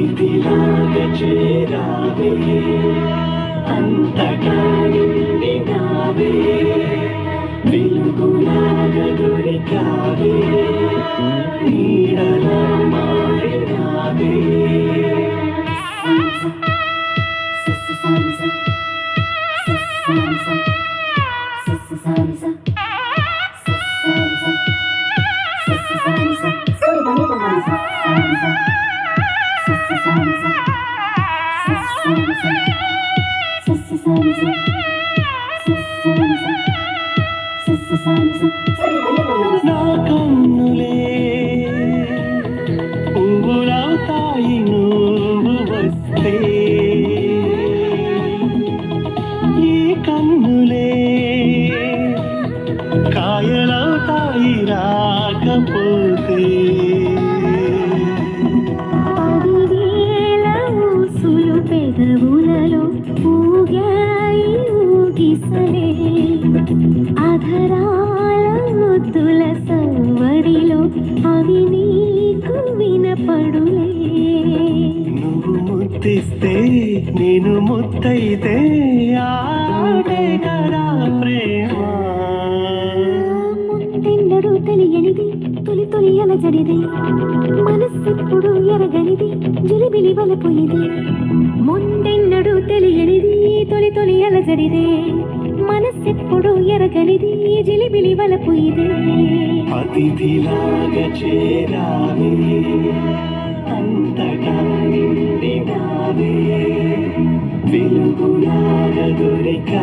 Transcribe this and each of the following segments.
అతిథిలాగా చేరావే. అంతటా నిండినావే. వెలుగులాగా దొరికా నా కన్నులే పువ్వులవుతాయి నువ్వు వస్తే. ఈ కన్నులే కాయలవుతాయి రాకపోతే. పెదవులలో ఊగాయి ఊగిసలే. అధరాల అవి నీకు వినపడులే. నువ్వు ముద్దిస్తే నేను ముద్దయితే ఆడే కదా ప్రేమ. ముందెన్నడూ తెలియనిది తొలి తొలి అలజడిది. మనస్సిప్పుడు ఎరగనిది జిలిబిలి వలపోయిది. ముందెన్నడూ తెలియనిది తొలి తొలి అలజడిది. మనస్సిప్పుడు ఎరగనిది జిలిబిలి వలపు వలపోయిది అతిథిలాగ చేరావే అంతటా నిండినావే. వెలుగులాగ దొరికా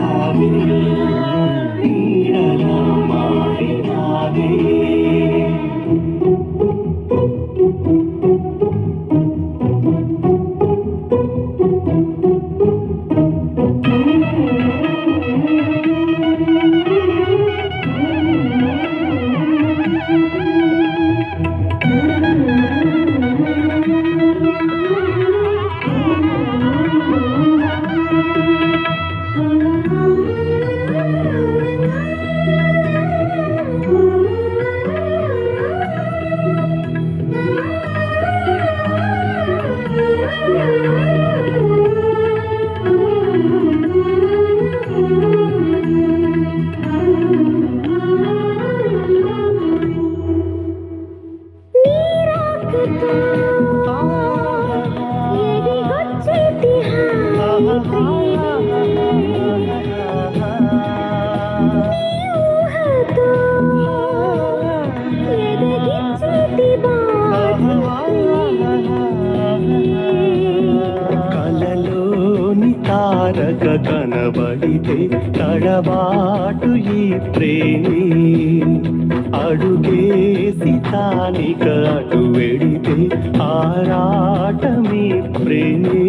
తారక కనబడితే తడబాటు ఈ ప్రేమి. అడుగేసి తానిక అటు వెడితే ఆరాటమి ప్రేమి.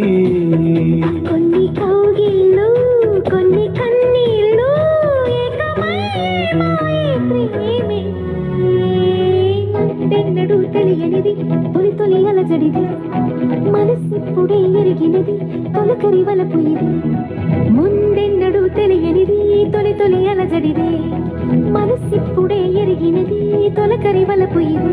కొన్ని కౌగిళ్ళు కొన్ని కన్నీళ్ళు తెలియనిది తొలి తొలి అలజడిది. మనసిప్పుడే ఎరిగినది తొలకరి ఇది. ముందెన్నడూ తెలియనిది తొలి తొలి అలజడిది. మనసిప్పుడే ఎరిగినది తొలకరి వలపు ఇది.